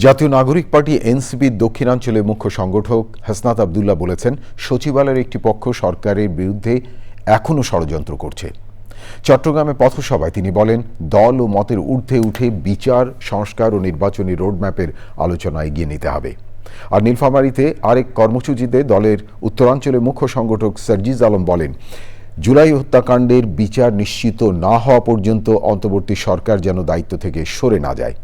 জাতীয় নাগরিক পার্টি এনসিপির দক্ষিণাঞ্চলের মুখ্য সংগঠক হাসনাত আবদুল্লাহ বলেছেন, সচিবালয়ের একটি পক্ষ সরকারের বিরুদ্ধে এখনও ষড়যন্ত্র করছে। চট্টগ্রামে পথসভায় তিনি বলেন, দল ও মতের ঊর্ধ্বে উঠে বিচার, সংস্কার ও নির্বাচনী রোডম্যাপের আলোচনা এগিয়ে নিতে হবে। আর নীলফামারীতে আরেক কর্মসূচিতে দলের উত্তরাঞ্চলের মুখ্য সংগঠক সার্জিজ আলম বলেন, জুলাই হত্যাকাণ্ডের বিচার নিশ্চিত না হওয়া পর্যন্ত অন্তর্বর্তী সরকার যেন দায়িত্ব থেকে সরে না যায়।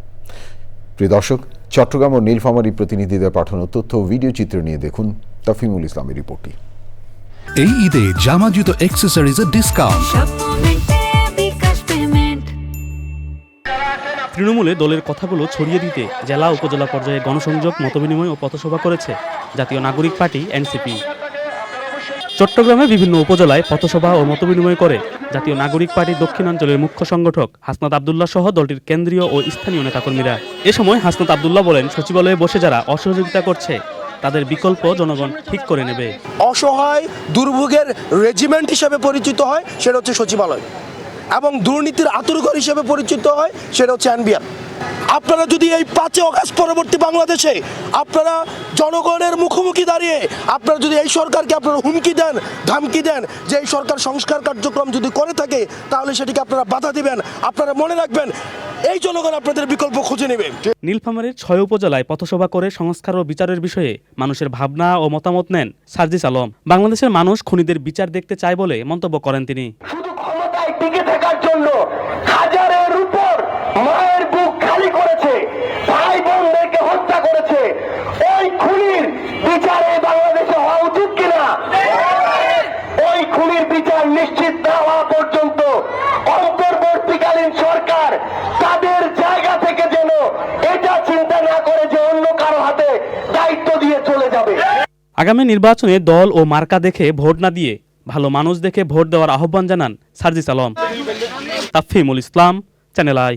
প্রিয় দর্শক চট্টগ্রাম ও নীলফামারী প্রতিনিধিদের পাঠানো তথ্য ও ভিডিও চিত্র নিয়ে দেখুন তাফিমুল ইসলামের রিপোর্টটি। এই ঈদে জামা জুতো অ্যাক্সেসরিজের ডিসকাউন্ট তৃণমূলে দলের কথাগুলো ছড়িয়ে দিতে জেলা উপজেলা পর্যায়ে গণসংযোগ মতবিনিময় ও পথসভা করেছে জাতীয় নাগরিক পার্টি এনসিপি। চট্টগ্রামে বিভিন্ন উপজেলায় পথসভা ও মতবিনিময় করে জাতীয় নাগরিক পার্টির দক্ষিণাঞ্চলের মুখ্য সংগঠক হাসনাত আবদুল্লাহ সহ দলটির কেন্দ্রীয় ও স্থানীয় নেতাকর্মীরা। এ সময় হাসনাত আবদুল্লাহ বলেন, সচিবালয়ে বসে যারা অসহযোগিতা করছে, তাদের বিকল্প জনগণ ঠিক করে নেবে। অসহায়, দুর্ভোগের রেজিমেন্ট হিসেবে পরিচিত হয়, সেটা হচ্ছে সচিবালয়। এবং দুর্নীতির আতুরঘর হিসেবে পরিচিত হয়, সেটা হচ্ছে এনবিআর। আপনারা যদি এই পাঁচই অগাস্ট পরবর্তী বাংলাদেশে আপনারা জনগণের মুখোমুখি দাঁড়িয়ে আপনারা যদি এই সরকারকে আপনারা হুমকি দেন ধামকি দেন যে এই সরকার সংস্কার কার্যক্রম যদি করে থাকে তাহলে সেটিকে আপনারা বাধা দিবেন। আপনারা মনে রাখবেন এই জনগণ আপনাদের বিকল্প খুঁজে নেবে। নীলফামারীর ছয় উপজেলায় পথসভা করে সংস্কার ও বিচারের বিষয়ে মানুষের ভাবনা ও মতামত নেন সার্জিস আলম। বাংলাদেশের মানুষ খুনিদের বিচার দেখতে চায় বলে মন্তব্য করেন তিনি। শুধু ক্ষমতায় টিকে থাকার জন্য হাজারের নিশ্চিত না হওয়া পর্যন্ত অন্তর্বর্তীকালীন সরকার তাদের জায়গা থেকে যেন এটা চিন্তা না করে যে অন্য কারও হাতে দায়িত্ব দিয়ে চলে যাবে। আগামী নির্বাচনে দল ও মার্কা দেখে ভোট না দিয়ে ভালো মানুষ দেখে ভোট দেওয়ার আহ্বান জানান Sarjis Alam. Tafimul Islam, channel I.